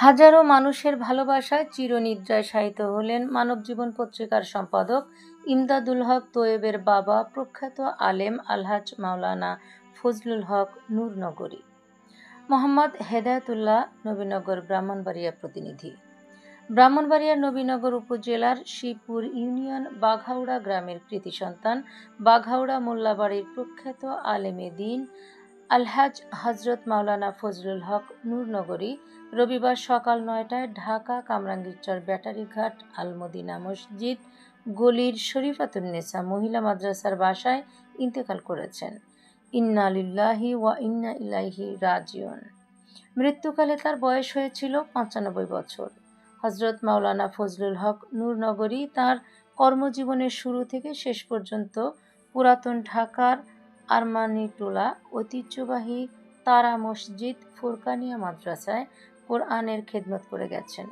হাজারো মানুষের ভালোবাসায় চিরনিদ্রায় শায়িত হলেন মানবজীবন পত্রিকার সম্পাদক ইমদাদুল হক তোয়েবের বাবা প্রখ্যাত আলেম আলহাজ মাওলানা ফজলুল হক নূরনগরী। মোহাম্মদ হেদায়তুল্লাহ নবীনগর ব্রাহ্মণবাড়িয়া প্রতিনিধি। ব্রাহ্মণবাড়িয়ার নবীনগর উপজেলার শিবপুর ইউনিয়ন বাঘাউড়া গ্রামের কৃতি সন্তান বাঘাউড়া মোল্লাবাড়ির প্রখ্যাত আলেমে দিন আলহাজ হজরত মাওলানা ফজলুল হক নূরনগরী, রবিবার সকাল নয়টায় ঢাকা কামরাঙ্গীরচর ব্যাটারিঘাট আলমদিনা মসজিদ, গলির শরীফাতুন্নেসা মহিলা মাদ্রাসার বাসায় ইন্তেকাল করেছেন। ইন্না লিল্লাহি ওয়া ইন্না ইলাইহি রাজিউন। মৃত্যুকালে তার বয়স হয়েছিল পঁচানব্বই বছর। হজরত মাওলানা ফজলুল হক নূরনগরী তার কর্মজীবনের শুরু থেকে শেষ পর্যন্ত পুরাতন ঢাকার আরমানিটোলা ঐতিহ্যবাহী তারা মসজিদ, ফুরকানিয়া মাদ্রাসায় কোরআনের খেদমত করে গেছেন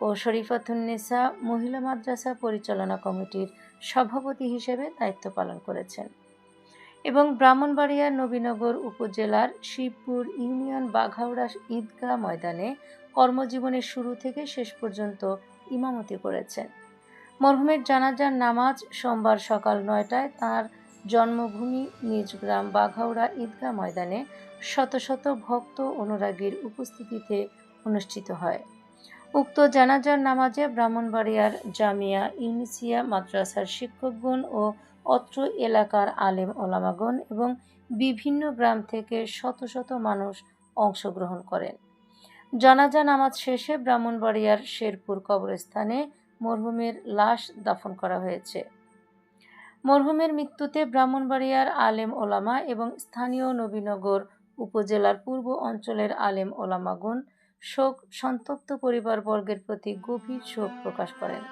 ও শরীফাতুন্নেসা মহিলা মাদ্রাসা পরিচালনা কমিটির সভাপতি হিসেবে দায়িত্ব পালন করেছেন এবং ব্রাহ্মণবাড়িয়ার নবীনগর উপজেলার শিবপুর ইউনিয়ন বাঘাউড়া ঈদগাহ ময়দানে কর্মজীবনের শুরু থেকে শেষ পর্যন্ত ইমামতি করেছেন। মরহুমের জানাজার নামাজ সোমবার সকাল নয়টায় তার জন্মভূমি নিজ গ্রাম বাঘাউড়া ঈদগাহ ময়দানে শত শত ভক্ত অনুরাগীর উপস্থিতিতে অনুষ্ঠিত হয়। উক্ত জানাজার নামাজে ব্রাহ্মণবাড়িয়ার জামিয়া ইউনিসিয়া মাদ্রাসার শিক্ষকগণ ও অত্র এলাকার আলেম ওলামাগণ এবং বিভিন্ন গ্রাম থেকে শত শত মানুষ অংশগ্রহণ করেন। জানাজা নামাজ শেষে ব্রাহ্মণবাড়িয়ার শেরপুর কবরস্থানে মরহুমের লাশ দাফন করা হয়েছে। মরহুমের মৃত্যুতে ব্রাহ্মণবাড়িয়ার আলেম ওলামা এবং স্থানীয় নবীনগর উপজেলার পূর্ব অঞ্চলের আলেম ওলামাগণ শোক, সন্তপ্ত পরিবারবর্গের প্রতি গভীর শোক প্রকাশ করেন।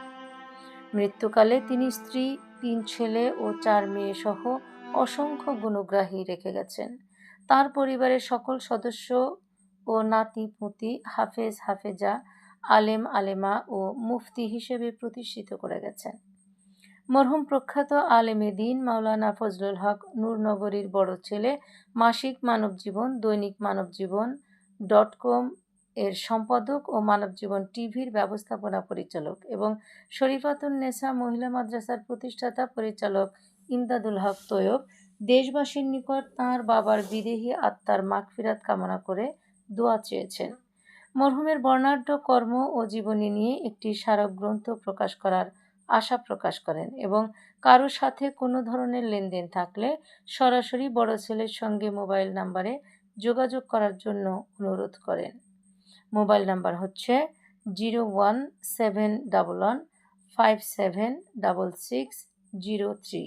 মৃত্যুকালে তিনি স্ত্রী, তিন ছেলে ও চার মেয়ে সহ অসংখ্য গুণগ্রাহী রেখে গেছেন। তার পরিবারের সকল সদস্য ও নাতি পুঁতি হাফেজ হাফেজা, আলেম আলেমা ও মুফতি হিসেবে প্রতিষ্ঠিত করে গেছেন। মরহুম প্রখ্যাত আলেমে দিন মাওলানা ফজলুল হক নূরনগরীর বড় ছেলে, মাসিক মানব জীবন দৈনিক মানব জীবন ডট কম এর সম্পাদক ও মানব জীবন টিভির ব্যবস্থাপনা পরিচালক এবং শরীফাতুন নেসা মহিলা মাদ্রাসার প্রতিষ্ঠাতা পরিচালক ইমদাদুল হক তৈয়ব। দেশবাসীর নিকট তাঁর বাবার বিদেহী আত্মার মাগফিরাত কামনা করে দোয়া চেয়েছেন। মরহুমের বর্ণাঢ্য কর্ম ও জীবনী নিয়ে একটি স্মারক গ্রন্থ প্রকাশ করার আশা প্রকাশ করেন এবং কারও সাথে কোনো ধরনের লেনদেন থাকলে সরাসরি বড় ছেলের সঙ্গে মোবাইল নাম্বারে যোগাযোগ করার জন্য অনুরোধ করেন। মোবাইল নাম্বার হচ্ছে zero one seven double one five seven double six zero three.